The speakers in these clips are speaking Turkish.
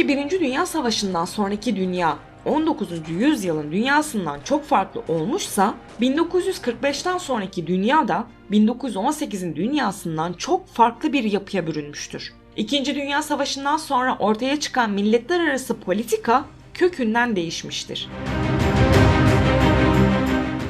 Ki Birinci Dünya Savaşı'ndan sonraki dünya 19. yüzyılın dünyasından çok farklı olmuşsa 1945'ten sonraki dünya da 1918'in dünyasından çok farklı bir yapıya bürünmüştür. İkinci Dünya Savaşı'ndan sonra ortaya çıkan milletler arası politika kökünden değişmiştir.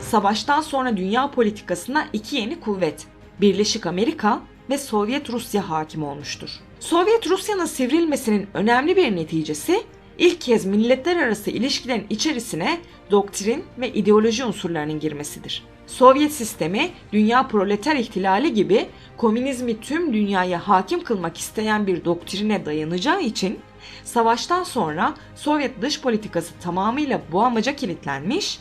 Savaştan sonra dünya politikasına iki yeni kuvvet, Birleşik Amerika ve Sovyet Rusya hakim olmuştur. Sovyet Rusya'nın sivrilmesinin önemli bir neticesi ilk kez milletler arası ilişkilerin içerisine doktrin ve ideoloji unsurlarının girmesidir. Sovyet sistemi dünya proleter ihtilali gibi komünizmi tüm dünyaya hakim kılmak isteyen bir doktrine dayanacağı için savaştan sonra Sovyet dış politikası tamamıyla bu amaca kilitlenmiş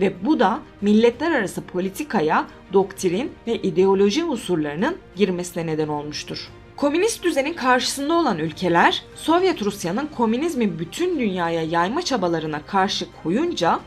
ve bu da milletler arası politikaya doktrin ve ideoloji unsurlarının girmesine neden olmuştur. Komünist düzenin karşısında olan ülkeler Sovyet Rusya'nın komünizmi bütün dünyaya yayma çabalarına karşı koyunca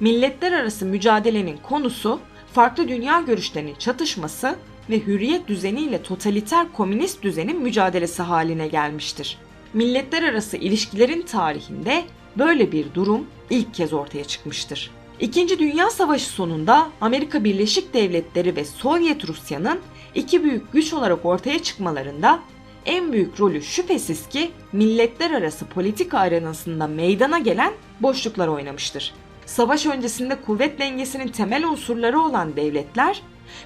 milletler arası mücadelenin konusu farklı dünya görüşlerinin çatışması ve hürriyet düzeniyle totaliter komünist düzenin mücadelesi haline gelmiştir. Milletler arası ilişkilerin tarihinde böyle bir durum ilk kez ortaya çıkmıştır. İkinci Dünya Savaşı sonunda Amerika Birleşik Devletleri ve Sovyet Rusya'nın iki büyük güç olarak ortaya çıkmalarında en büyük rolü şüphesiz ki milletler arası politika arenasında meydana gelen boşluklar oynamıştır. Savaş öncesinde kuvvet dengesinin temel unsurları olan devletler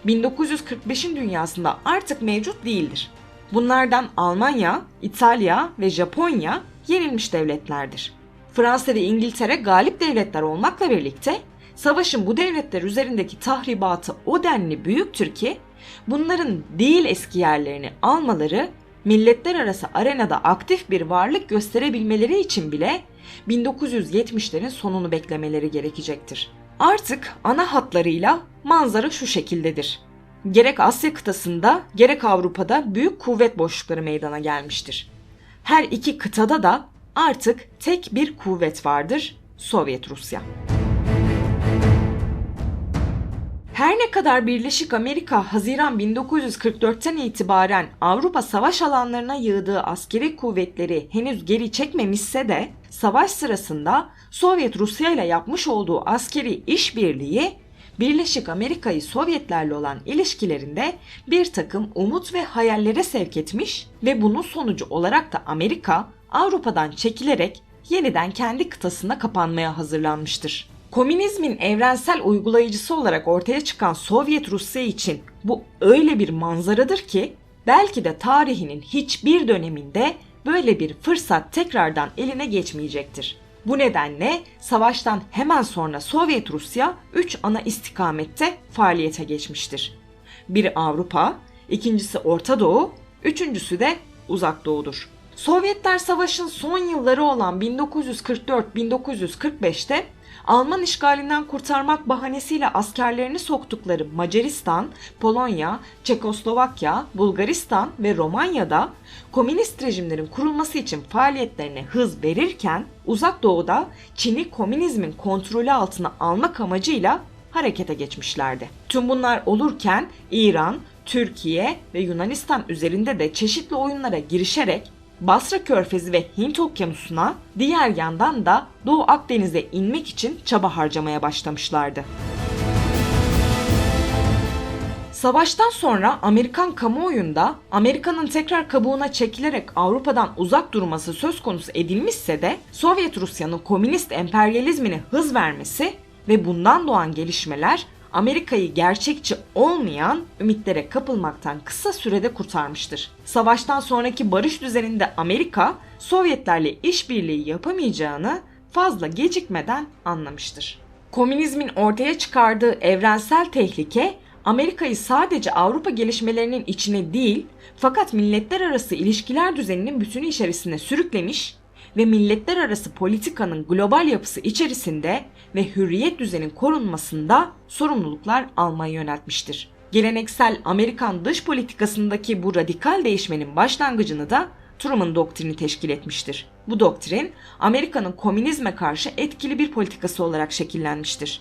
1945'in dünyasında artık mevcut değildir. Bunlardan Almanya, İtalya ve Japonya yenilmiş devletlerdir. Fransa ve İngiltere galip devletler olmakla birlikte savaşın bu devletler üzerindeki tahribatı o denli büyüktür ki bunların değil eski yerlerini almaları milletler arası arenada aktif bir varlık gösterebilmeleri için bile 1970'lerin sonunu beklemeleri gerekecektir. Artık ana hatlarıyla manzara şu şekildedir. Gerek Asya kıtasında gerek Avrupa'da büyük kuvvet boşlukları meydana gelmiştir. Her iki kıtada da artık tek bir kuvvet vardır, Sovyet Rusya. Her ne kadar Birleşik Amerika Haziran 1944'ten itibaren Avrupa savaş alanlarına yığdığı askeri kuvvetleri henüz geri çekmemişse de savaş sırasında Sovyet Rusya ile yapmış olduğu askeri işbirliği Birleşik Amerika'yı Sovyetlerle olan ilişkilerinde bir takım umut ve hayallere sevk etmiş ve bunun sonucu olarak da Amerika Avrupa'dan çekilerek yeniden kendi kıtasına kapanmaya hazırlanmıştır. Komünizmin evrensel uygulayıcısı olarak ortaya çıkan Sovyet Rusya için bu öyle bir manzaradır ki belki de tarihinin hiçbir döneminde böyle bir fırsat tekrardan eline geçmeyecektir. Bu nedenle savaştan hemen sonra Sovyet Rusya 3 ana istikamette faaliyete geçmiştir. Biri Avrupa, ikincisi Orta Doğu, üçüncüsü de Uzak Doğu'dur. Sovyetler savaşın son yılları olan 1944-1945'te Alman işgalinden kurtarmak bahanesiyle askerlerini soktukları Macaristan, Polonya, Çekoslovakya, Bulgaristan ve Romanya'da komünist rejimlerin kurulması için faaliyetlerine hız verirken Uzak Doğu'da Çin'i komünizmin kontrolü altına almak amacıyla harekete geçmişlerdi. Tüm bunlar olurken İran, Türkiye ve Yunanistan üzerinde de çeşitli oyunlara girişerek Basra Körfezi ve Hint Okyanusu'na, diğer yandan da Doğu Akdeniz'e inmek için çaba harcamaya başlamışlardı. Savaştan sonra Amerikan kamuoyunda Amerika'nın tekrar kabuğuna çekilerek Avrupa'dan uzak durması söz konusu edilmişse de Sovyet Rusya'nın komünist emperyalizmine hız vermesi ve bundan doğan gelişmeler Amerika'yı gerçekçi olmayan ümitlere kapılmaktan kısa sürede kurtarmıştır. Savaştan sonraki barış düzeninde Amerika, Sovyetlerle işbirliği yapamayacağını fazla gecikmeden anlamıştır. Komünizmin ortaya çıkardığı evrensel tehlike Amerika'yı sadece Avrupa gelişmelerinin içine değil, fakat milletler arası ilişkiler düzeninin bütünü içerisine sürüklemiş ve milletler arası politikanın global yapısı içerisinde ve hürriyet düzenin korunmasında sorumluluklar almaya yöneltmiştir. Geleneksel Amerikan dış politikasındaki bu radikal değişmenin başlangıcını da Truman doktrini teşkil etmiştir. Bu doktrin Amerika'nın komünizme karşı etkili bir politikası olarak şekillenmiştir.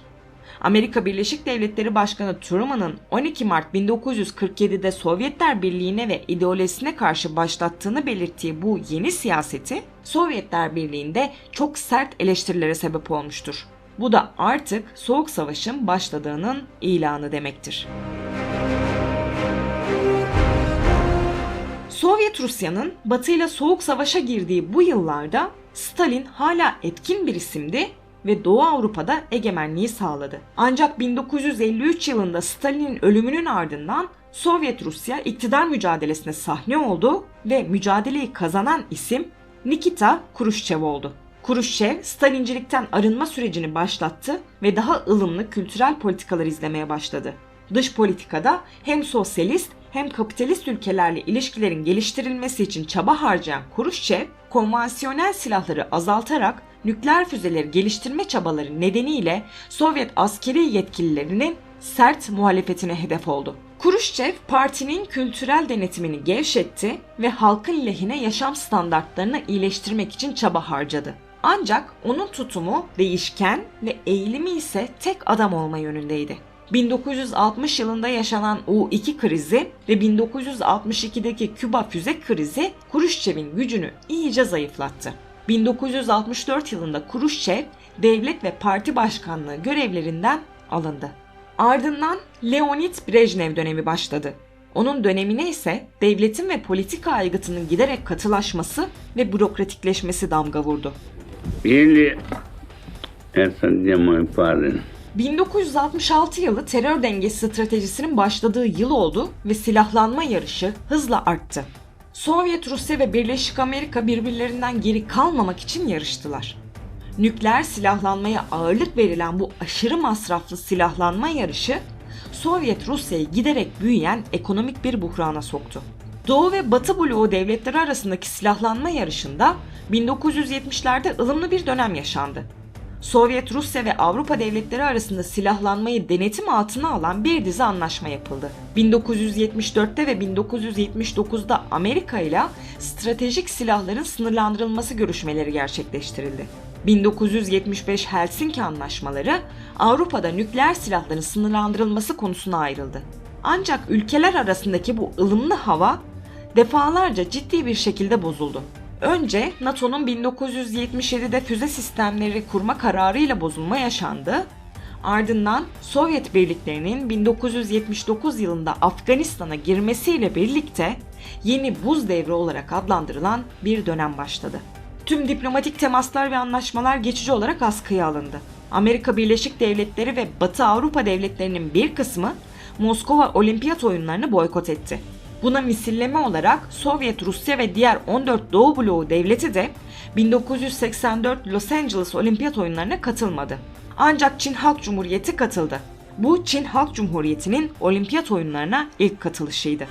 Amerika Birleşik Devletleri Başkanı Truman'ın 12 Mart 1947'de Sovyetler Birliği'ne ve ideolojisine karşı başlattığını belirttiği bu yeni siyaseti Sovyetler Birliği'nde çok sert eleştirilere sebep olmuştur. Bu da artık Soğuk Savaş'ın başladığının ilanı demektir. Sovyet Rusya'nın Batı ile Soğuk Savaş'a girdiği bu yıllarda Stalin hala etkin bir isimdi ve Doğu Avrupa'da egemenliği sağladı. Ancak 1953 yılında Stalin'in ölümünün ardından Sovyet Rusya iktidar mücadelesine sahne oldu ve mücadeleyi kazanan isim Nikita Khrushchev oldu. Khrushchev, Stalincilikten arınma sürecini başlattı ve daha ılımlı kültürel politikalar izlemeye başladı. Dış politikada hem sosyalist hem kapitalist ülkelerle ilişkilerin geliştirilmesi için çaba harcayan Khrushchev, konvansiyonel silahları azaltarak nükleer füzeleri geliştirme çabaları nedeniyle Sovyet askeri yetkililerinin sert muhalefetine hedef oldu. Khrushchev partinin kültürel denetimini gevşetti ve halkın lehine yaşam standartlarını iyileştirmek için çaba harcadı. Ancak onun tutumu değişken ve eğilimi ise tek adam olma yönündeydi. 1960 yılında yaşanan U-2 krizi ve 1962'deki Küba füze krizi Khrushchev'in gücünü iyice zayıflattı. 1964 yılında Kuruşçev devlet ve parti başkanlığı görevlerinden alındı. Ardından Leonid Brejnev dönemi başladı. Onun dönemine ise devletin ve politika aygıtının giderek katılaşması ve bürokratikleşmesi damga vurdu. 1966 yılı terör dengesi stratejisinin başladığı yıl oldu ve silahlanma yarışı hızla arttı. Sovyet Rusya ve Birleşik Amerika birbirlerinden geri kalmamak için yarıştılar. Nükleer silahlanmaya ağırlık verilen bu aşırı masraflı silahlanma yarışı Sovyet Rusya'yı giderek büyüyen ekonomik bir buhrana soktu. Doğu ve Batı bloğu devletleri arasındaki silahlanma yarışında 1970'lerde ılımlı bir dönem yaşandı. Sovyet Rusya ve Avrupa devletleri arasında silahlanmayı denetim altına alan bir dizi anlaşma yapıldı. 1974'te ve 1979'da Amerika ile stratejik silahların sınırlandırılması görüşmeleri gerçekleştirildi. 1975 Helsinki anlaşmaları Avrupa'da nükleer silahların sınırlandırılması konusuna ayrıldı. Ancak ülkeler arasındaki bu ılımlı hava defalarca ciddi bir şekilde bozuldu. Önce NATO'nun 1977'de füze sistemleri kurma kararıyla bozulma yaşandı. Ardından Sovyet birliklerinin 1979 yılında Afganistan'a girmesiyle birlikte yeni buz devri olarak adlandırılan bir dönem başladı. Tüm diplomatik temaslar ve anlaşmalar geçici olarak askıya alındı. Amerika Birleşik Devletleri ve Batı Avrupa devletlerinin bir kısmı Moskova Olimpiyat oyunlarını boykot etti. Buna misilleme olarak Sovyet Rusya ve diğer 14 Doğu bloğu devleti de 1984 Los Angeles Olimpiyat oyunlarına katılmadı. Ancak Çin Halk Cumhuriyeti katıldı. Bu Çin Halk Cumhuriyeti'nin olimpiyat oyunlarına ilk katılışıydı.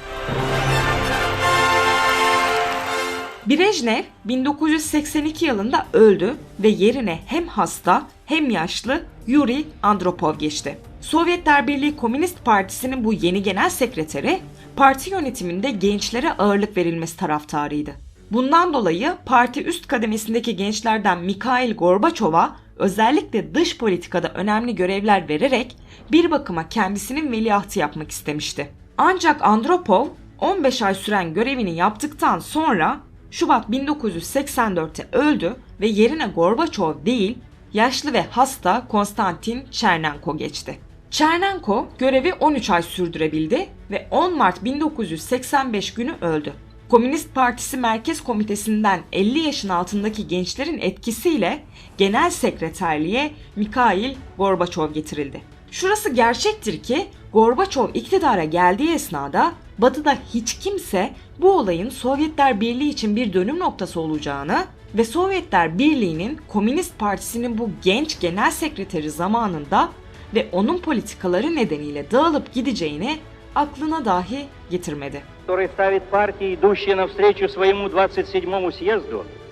Brejnev 1982 yılında öldü ve yerine hem hasta hem yaşlı Yuri Andropov geçti. Sovyetler Birliği Komünist Partisi'nin bu yeni genel sekreteri parti yönetiminde gençlere ağırlık verilmesi taraftarıydı. Bundan dolayı parti üst kademesindeki gençlerden Mikhail Gorbaçov'a özellikle dış politikada önemli görevler vererek bir bakıma kendisinin veliahtı yapmak istemişti. Ancak Andropov 15 ay süren görevini yaptıktan sonra Şubat 1984'te öldü ve yerine Gorbaçov değil, yaşlı ve hasta Konstantin Chernenko geçti. Chernenko görevi 13 ay sürdürebildi ve 10 Mart 1985 günü öldü. Komünist Partisi Merkez Komitesi'nden 50 yaşın altındaki gençlerin etkisiyle genel sekreterliğe Mikhail Gorbaçov getirildi. Şurası gerçektir ki Gorbaçov iktidara geldiği esnada Batı'da hiç kimse bu olayın Sovyetler Birliği için bir dönüm noktası olacağını ve Sovyetler Birliği'nin Komünist Partisi'nin bu genç genel sekreteri zamanında ve onun politikaları nedeniyle dağılıp gideceğini aklına dahi getirmedi.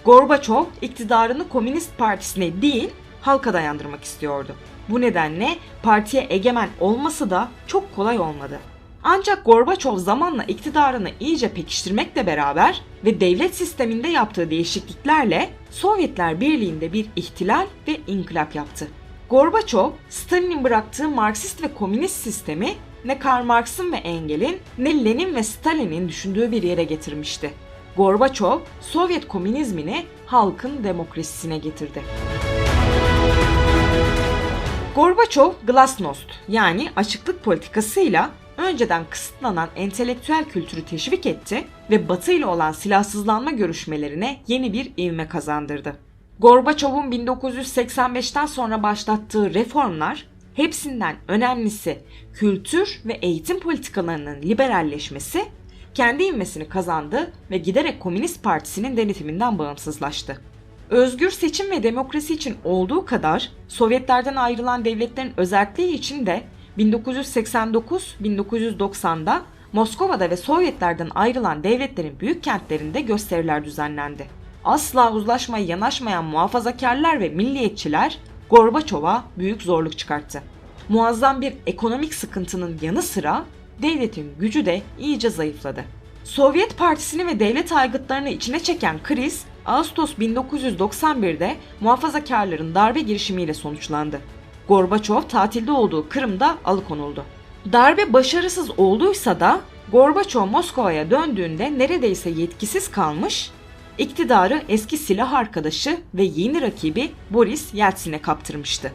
Gorbaçov iktidarını Komünist Partisi'ne değil halka dayandırmak istiyordu. Bu nedenle partiye egemen olması da çok kolay olmadı. Ancak Gorbaçov zamanla iktidarını iyice pekiştirmekle beraber ve devlet sisteminde yaptığı değişikliklerle Sovyetler Birliği'nde bir ihtilal ve inkılap yaptı. Gorbaçov, Stalin'in bıraktığı Marksist ve komünist sistemi ne Karl Marx'ın ve Engel'in ne Lenin ve Stalin'in düşündüğü bir yere getirmişti. Gorbaçov, Sovyet komünizmini halkın demokrasisine getirdi. Gorbaçov, glasnost yani açıklık politikasıyla önceden kısıtlanan entelektüel kültürü teşvik etti ve Batı ile olan silahsızlanma görüşmelerine yeni bir ivme kazandırdı. Gorbaçov'un 1985'ten sonra başlattığı reformlar hepsinden önemlisi kültür ve eğitim politikalarının liberalleşmesi kendi ivmesini kazandı ve giderek Komünist Partisi'nin denetiminden bağımsızlaştı. Özgür seçim ve demokrasi için olduğu kadar Sovyetlerden ayrılan devletlerin özelliği için de 1989-1990'da Moskova'da ve Sovyetlerden ayrılan devletlerin büyük kentlerinde gösteriler düzenlendi. Asla uzlaşmaya yanaşmayan muhafazakarlar ve milliyetçiler Gorbaçov'a büyük zorluk çıkarttı. Muazzam bir ekonomik sıkıntının yanı sıra devletin gücü de iyice zayıfladı. Sovyet Partisi'ni ve devlet aygıtlarını içine çeken kriz Ağustos 1991'de muhafazakarların darbe girişimiyle sonuçlandı. Gorbaçov tatilde olduğu Kırım'da alıkonuldu. Darbe başarısız olduysa da Gorbaçov Moskova'ya döndüğünde neredeyse yetkisiz kalmış, iktidarı eski silah arkadaşı ve yeni rakibi Boris Yeltsin'e kaptırmıştı.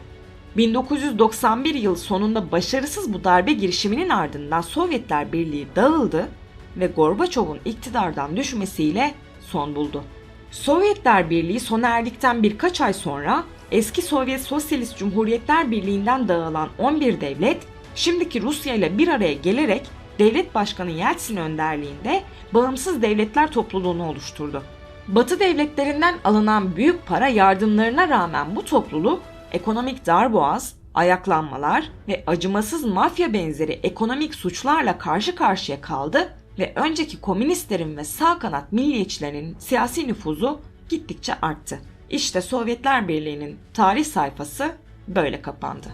1991 yıl sonunda başarısız bu darbe girişiminin ardından Sovyetler Birliği dağıldı ve Gorbaçov'un iktidardan düşmesiyle son buldu. Sovyetler Birliği sona erdikten birkaç ay sonra eski Sovyet Sosyalist Cumhuriyetler Birliği'nden dağılan 11 devlet şimdiki Rusya ile bir araya gelerek Devlet Başkanı Yeltsin önderliğinde Bağımsız Devletler Topluluğunu oluşturdu. Batı devletlerinden alınan büyük para yardımlarına rağmen bu topluluk ekonomik darboğaz, ayaklanmalar ve acımasız mafya benzeri ekonomik suçlarla karşı karşıya kaldı ve önceki komünistlerin ve sağ kanat milliyetçilerin siyasi nüfuzu gittikçe arttı. İşte Sovyetler Birliği'nin tarih sayfası böyle kapandı.